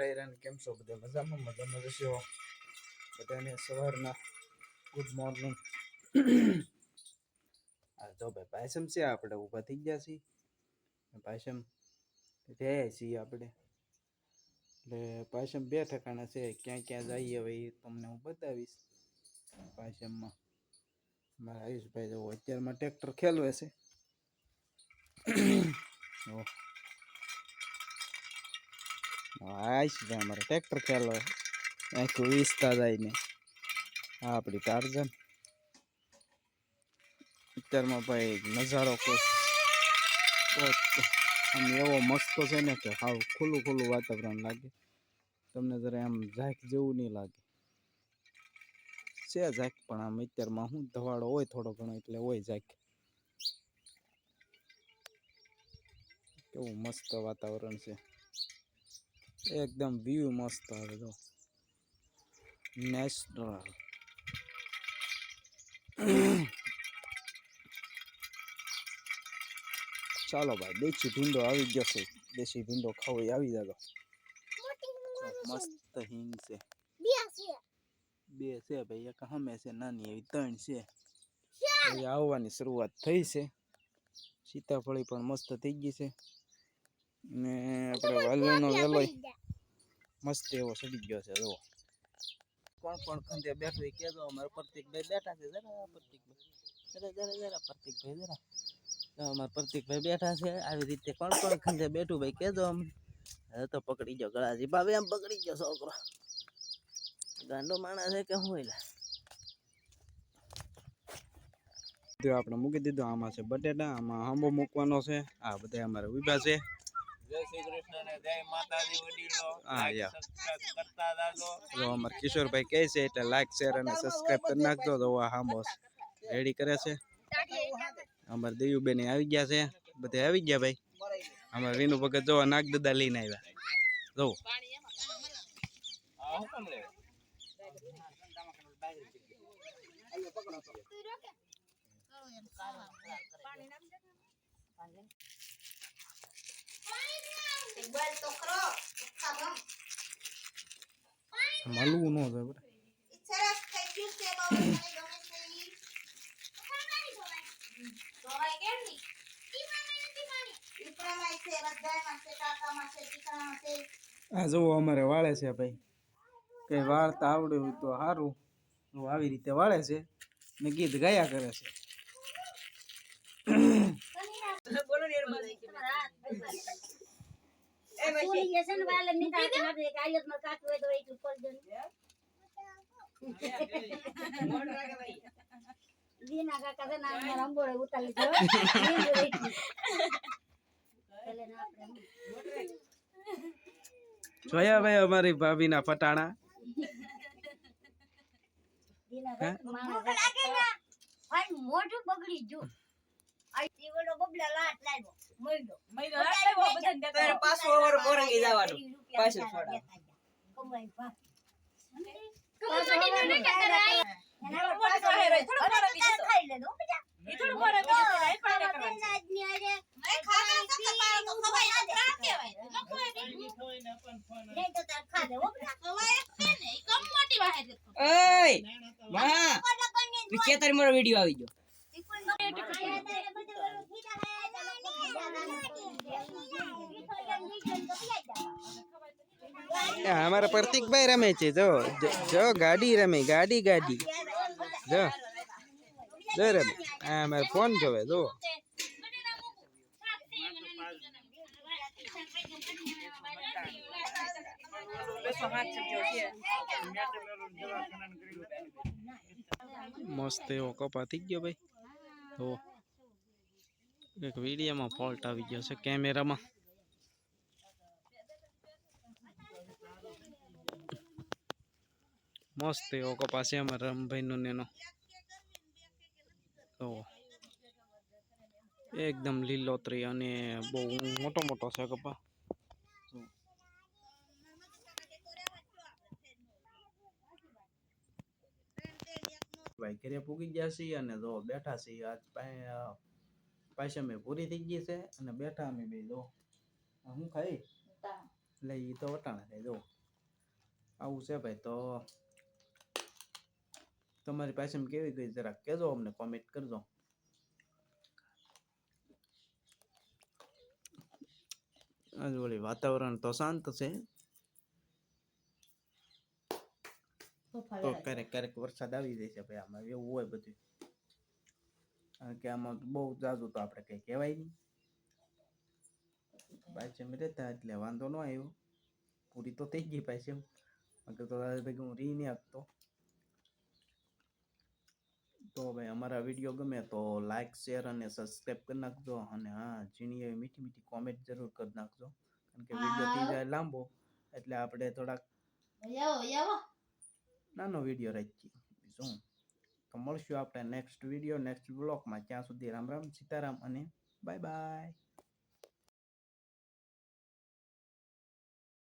ડાયરાને કેમ છો? બધા મજામાં? મજામાં જશો બધાને સવારના ગુડ મોર્નિંગ હા જો ભાઈ પાયસમ છે, આપણે ઊભા થઈ ગયા છીએ. પાયસમ રહ્યા છીએ આપણે. એટલે પાયસમ બે ઠેકાણા છે, ક્યાં ક્યાં જઈએ હવે એ તમને હું બતાવીશ. પાયસમમાં મારા આયુષભાઈ જો અત્યારમાં ટ્રેક્ટર ખેલવે છે. ઓહ. આયુષભાઈ અમારે ટ્રેક્ટર ખેલો આખું વીસતા જાય ને. આ આપણી ટાર્ઝન અત્યારમાં ભાઈ નજારો આમ એવો મસ્ત છે ને કે હાવ ખુલ્લું ખુલ્લું વાતાવરણ લાગે. તમને જરા આમ ઝાંક જેવું નહીં લાગે. છે ઝાંક પણ આમ અત્યારમાં શું ધવાડો હોય થોડો ઘણો, એટલે હોય ઝાંક કેવું મસ્ત વાતાવરણ છે. એકદમ વ્યૂ મસ્ત આવે તો નેચરલ ચાલો ભાઈ દેશી ભીંડો આવી ગયો છે. દેશી ભીંડો ખાવો આવી જાજો. મસ્ત હિંગ છે. બે છે ભાઈ એક હમે છે નાની એવી ત્રણ છે. આવવાની શરૂઆત થઈ છે. સીતાફળી પણ મસ્ત થઈ ગઈ છે. ને આપણે વાલનો વેલો મસ્ત એવો સડી ગયો છે જો કોણ કોણ ખંતે બેઠું એ કહેજો અમારા પ્રતિકભાઈ બેઠા છે જરા પ્રતિકભાઈ જરા જરા જરા પ્રતિકભાઈ જરા. અમારા પ્રતિકભાઈ બેઠા છે આવી રીતે કોણ કોણ ખંજે બેઠું ભાઈ કહેજો અમને. હવે તો પકડી ગયો ગળાજી. ભાવે આમ પકડી ગયો છોકરો. ગાંડો માણસ છે કે હું એલા? જો આપણે મૂકી દીધું આમાં છે બટેટા આમાં આંબો મૂકવાનો છે આ બધા અમારે ઊભા છે. જય શ્રી કૃષ્ણ ને જય માતાજી વડીલો. હા, Like, યા. subscribe કરતા જાજો. જો અમારે કિશોરભાઈ કહે છે એટલે લાઈક શેર અને સબસ્ક્રાઇબ કરી નાખજો. તો આ આંબો રેડી કરે છે. અમારે દેયુબેન આવી ગયા છે. બધે આવી ગયા ભાઈ? અમારે રીનુ ભગત જોવા નાગ દાદા લઈને આવ્યા. જો. આ હું મળવું ન થાય બરાબર આ જુઓ અમારે વાળે છે ભાઈ. કઈ વાળતા આવડ્યું હોય તો સારું આવી રીતે વાળે છે. ને ગીત ગાયા કરે છે. જોયા ભાઈ અમારી ભાભીના ફટાણા મોઢું બગડી જો આ દીવડો બબલા લાટ લાગ્યો. મરડો પાછો ઓવર બોરંગી જવાનું. પાછું છોડા. કમાઈ ભા. ખાઈ લેજો બીજા નહીં તો તાર ખા દે હો બેટા એયમાં વિશે તારી મારો વિડિયો આવી ગયો. અમારા પ્રતિકભાઈ રમે છે, જો, જો- ગાડી રમે, ગાડી ગાડી. જો જો રમે. આ અમારે ફોન જોવે, જો. મસ્ત એવો કપા થઈ ગયો ભાઈ. તો એક વિડીયોમાં ફોલ્ટ આવી ગયો છે કેમેરામાં મસ્ત એવો કપા છે અમારા રમભાઈ નો એનો તો એકદમ લીલોતરી અને બહુ મોટો મોટો છે કપા. ભાઈ ઘરે પૂગી ગયા છીએ અને જો બેઠા છીએ આજ પાસે પાછી અમે પૂરી થઈ ગઈ છે અને બેઠા અમે બે જો. હું ખાઈ એટલે એ તો વટાણા થાય જો. આવું છે ભાઈ તો તમારી પાસે કેવી ગઈ? જરા કહેજો અમને કોમેન્ટ કરજો. આજ વળી વાતાવરણ તો શાંત છે. તો ક્યારેક ક્યારેક વરસાદ આવી જાય છે ભાઈ આમાં એવું હોય બધું. કારણ કે આમાં બહુ જાજુ તો આપણે કઈ કહેવાય નહીં. પાછળ રહેતા એટલે વાંધો ન આવ્યો. પૂરી તો થઈ ગઈ પાછી બાકી તો દાદાભાઈ હું રી નહીં આપતો તો ભાઈ અમારા વીડિયો ગમે તો લાઈક શેર અને સબસ્ક્રાઈબ કરી નાખજો અને હા ઝીણી એવી મીઠી મીઠી કોમેન્ટ જરૂર કરી નાખજો. કારણ કે વીડિયો થઈ જાય લાંબો એટલે આપણે થોડાક નાનો વીડિયો રાખીએ. શું? તો મળશું આપણે નેક્સ્ટ વીડિયો નેક્સ્ટ બ્લોગમાં ત્યાં સુધી રામ રામ સીતારામ અને બાય બાય